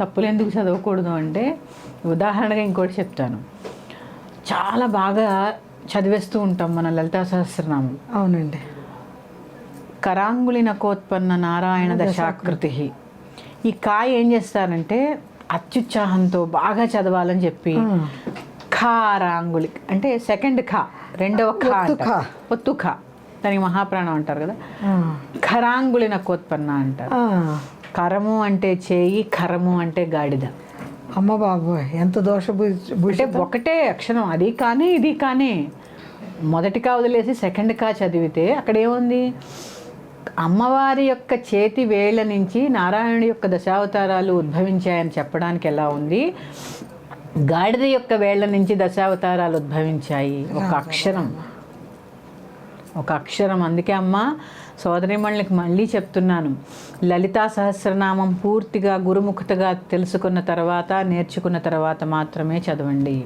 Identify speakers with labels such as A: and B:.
A: తప్పులు ఎందుకు చదవకూడదు అంటే ఉదాహరణగా ఇంకోటి చెప్తాను. చాలా బాగా చదివేస్తూ ఉంటాం మన లలితా సహస్రనామం.
B: అవునండి.
A: కరాంగుళి నకోత్పన్న నారాయణ దశాకృతి. ఈ కాయ ఏం చేస్తారంటే అత్యుత్సాహంతో బాగా చదవాలని చెప్పి ఖారాంగుళి అంటే సెకండ్ ఖా రెండవ ఖా అంటారు.
B: ఖా.
A: దానికి మహాప్రాణం అంటారు కదా.
B: ఆ,
A: ఖరాంగుళి నకోత్పన్న అంటారు కరము అంటే చేయి ఖరము అంటే గాడిద.
B: అమ్మ బాబోయ్ ఎంత దోష
A: అంటే ఒకటే అక్షరం అది కానీ ఇది కానీ. మొదటి కా వదిలేసి సెకండ్ కా చదివితే అక్కడ ఏముంది అమ్మవారి యొక్క చేతి వేళ్ళ నుంచి నారాయణుడి యొక్క దశావతారాలు ఉద్భవించాయని చెప్పడానికి ఎలా ఉంది? గాడిద యొక్క వేళ్ళ నుంచి దశావతారాలు ఉద్భవించాయి. ఒక అక్షరం. ఒక అక్షరం అందుకే అమ్మ. సోదరిమణులకి మళ్ళీ చెప్తున్నాను. లలితా సహస్రనామం పూర్తిగా గురుముఖతగా తెలుసుకున్న తర్వాత నేర్చుకున్న తర్వాత మాత్రమే చదవండి.